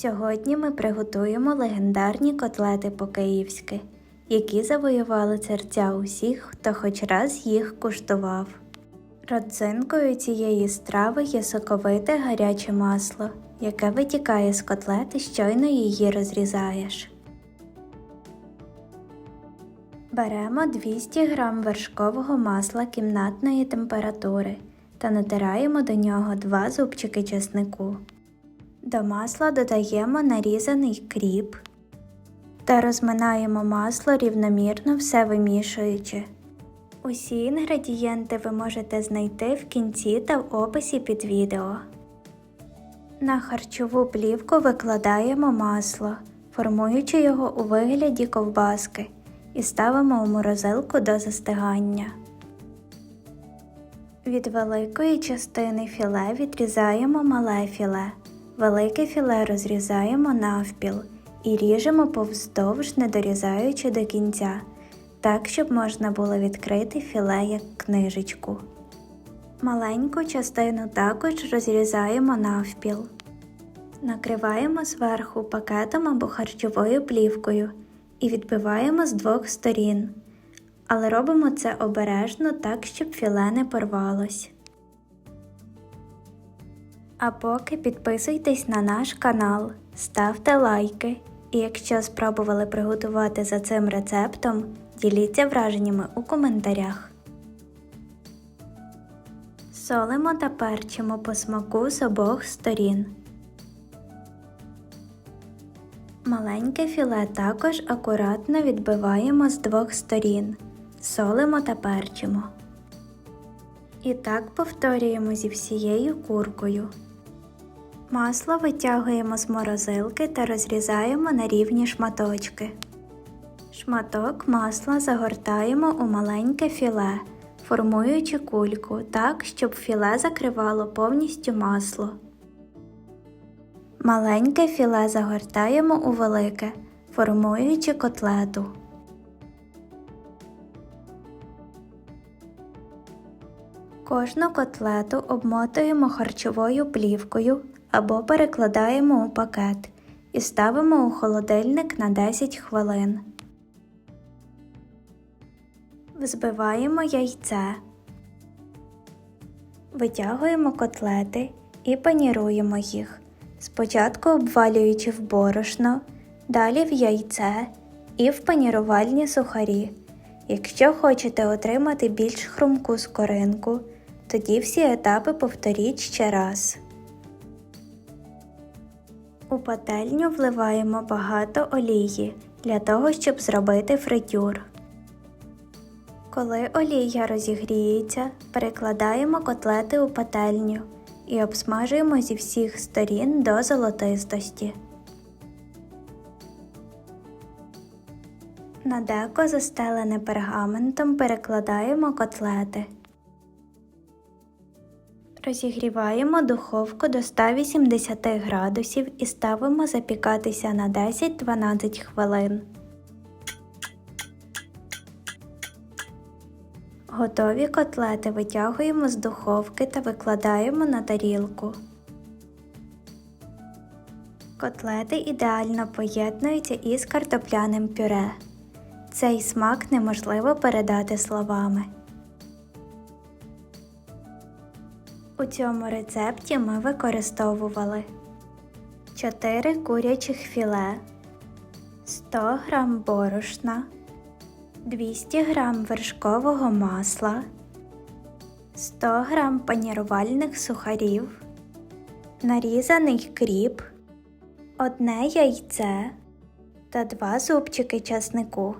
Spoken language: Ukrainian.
Сьогодні ми приготуємо легендарні котлети по-київськи, які завоювали серця усіх, хто хоч раз їх куштував. Родзинкою цієї страви є соковите гаряче масло, яке витікає з котлети, щойно її розрізаєш. Беремо 200 г вершкового масла кімнатної температури та натираємо до нього 2 зубчики чеснику. До масла додаємо нарізаний кріп та розминаємо масло рівномірно все вимішуючи. Усі інгредієнти ви можете знайти в кінці та в описі під відео. На харчову плівку викладаємо масло, формуючи його у вигляді ковбаски, і ставимо у морозилку до застигання. Від великої частини філе відрізаємо мале філе. Велике філе розрізаємо навпіл і ріжемо повздовж, не дорізаючи до кінця, так, щоб можна було відкрити філе як книжечку. Маленьку частину також розрізаємо навпіл. Накриваємо зверху пакетом або харчовою плівкою і відбиваємо з двох сторін, але робимо це обережно так, щоб філе не порвалось. А поки підписуйтесь на наш канал, ставте лайки і якщо спробували приготувати за цим рецептом, діліться враженнями у коментарях. Солимо та перчимо по смаку з обох сторін. Маленьке філе також акуратно відбиваємо з двох сторін, солимо та перчимо. І так повторюємо зі всією куркою. Масло витягуємо з морозилки та розрізаємо на рівні шматочки. Шматок масла загортаємо у маленьке філе, формуючи кульку так, щоб філе закривало повністю масло. Маленьке філе загортаємо у велике, формуючи котлету. Кожну котлету обмотуємо харчовою плівкою або перекладаємо у пакет і ставимо у холодильник на 10 хвилин. Взбиваємо яйце. Витягуємо котлети і паніруємо їх, спочатку обвалюючи в борошно, далі в яйце і в панірувальні сухарі. Якщо хочете отримати більш хрумку скоринку, тоді всі етапи повторіть ще раз. У пательню вливаємо багато олії для того, щоб зробити фритюр. Коли олія розігріється, перекладаємо котлети у пательню і обсмажуємо зі всіх сторін до золотистості. На деко, застелене пергаментом, перекладаємо котлети. Розігріваємо духовку до 180 градусів і ставимо запікатися на 10-12 хвилин. Готові котлети витягуємо з духовки та викладаємо на тарілку. Котлети ідеально поєднуються із картопляним пюре. Цей смак неможливо передати словами. У цьому рецепті ми використовували 4 курячих філе, 100 г борошна, 200 г вершкового масла, 100 г панірувальних сухарів, нарізаний кріп, одне яйце та 2 зубчики часнику.